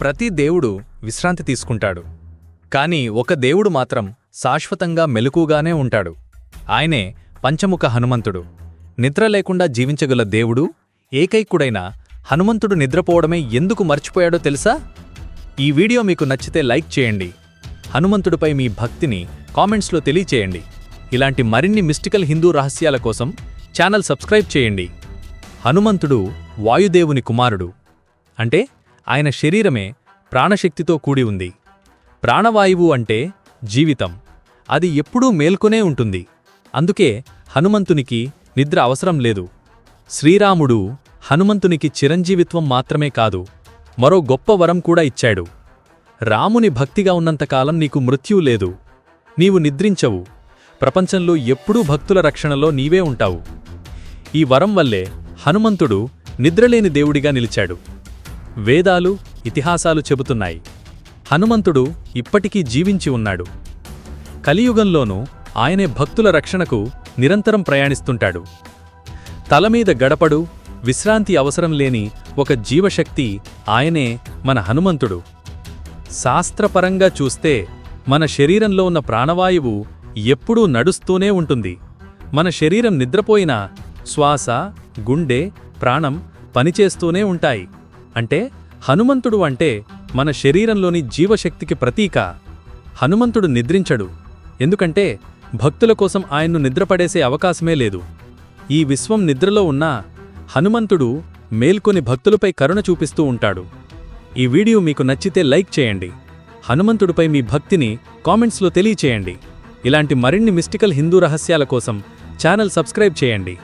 ప్రతి దేవుడు విశ్రాంతి తీసుకుంటాడు. కాని ఒక దేవుడు మాత్రం శాశ్వతంగా మెలకుగానే ఉంటాడు. ఆయనే పంచముఖ హనుమంతుడు. నిద్ర లేకుండా జీవించగల దేవుడు ఏకైకుడైన హనుమంతుడు నిద్రపోవడమే ఎందుకు మర్చిపోయాడో తెలుసా? ఈ వీడియో మీకు నచ్చితే లైక్ చేయండి. హనుమంతుడిపై మీ భక్తిని కామెంట్స్లో తెలియచేయండి. ఇలాంటి మరిన్ని మిస్టికల్ హిందూ రహస్యాల కోసం ఛానల్ సబ్స్క్రైబ్ చేయండి. హనుమంతుడు వాయుదేవుని కుమారుడు. అంటే ఆయన శరీరమే ప్రాణశక్తితో కూడి ఉంది. ప్రాణవాయువు అంటే జీవితం. అది ఎప్పుడూ మేల్కొనే ఉంటుంది. అందుకే హనుమంతునికి నిద్ర అవసరం లేదు. శ్రీరాముడు హనుమంతునికి చిరంజీవిత్వం మాత్రమే కాదు మరో గొప్ప వరం కూడా ఇచ్చాడు. రాముని భక్తిగా ఉన్నంతకాలం నీకు మృత్యు లేదు. నీవు నిద్రించవు. ప్రపంచంలో ఎప్పుడూ భక్తుల రక్షణలో నీవే ఉంటావు. ఈ వరం వల్లే హనుమంతుడు నిద్రలేని దేవుడిగా నిలిచాడు. వేదాలు ఇతిహాసాలు చెబుతున్నాయి. హనుమంతుడు ఇప్పటికీ జీవించి ఉన్నాడు. కలియుగంలోనూ ఆయనే భక్తుల రక్షణకు నిరంతరం ప్రయాణిస్తుంటాడు. తలమీద గడపడు విశ్రాంతి అవసరం లేని ఒక జీవశక్తి ఆయనే మన హనుమంతుడు. శాస్త్రపరంగా చూస్తే మన శరీరంలో ఉన్న ప్రాణవాయువు ఎప్పుడూ నడుస్తూనే ఉంటుంది. మన శరీరం నిద్రపోయినా శ్వాస గుండె ప్రాణం పనిచేస్తూనే ఉంటాయి. అంటే హనుమంతుడు అంటే మన శరీరంలోని జీవశక్తికి ప్రతీక. హనుమంతుడు నిద్రించడు. ఎందుకంటే భక్తుల కోసం ఆయన్ను నిద్రపడేసే అవకాశమే లేదు. ఈ విశ్వం నిద్రలో ఉన్నా హనుమంతుడు మేల్కొని భక్తులపై కరుణ చూపిస్తూ ఉంటాడు. ఈ వీడియో మీకు నచ్చితే లైక్ చేయండి. హనుమంతుడిపై మీ భక్తిని కామెంట్స్లో తెలియచేయండి. ఇలాంటి మరిన్ని మిస్టికల్ హిందూ రహస్యాల కోసం ఛానల్ సబ్స్క్రైబ్ చేయండి.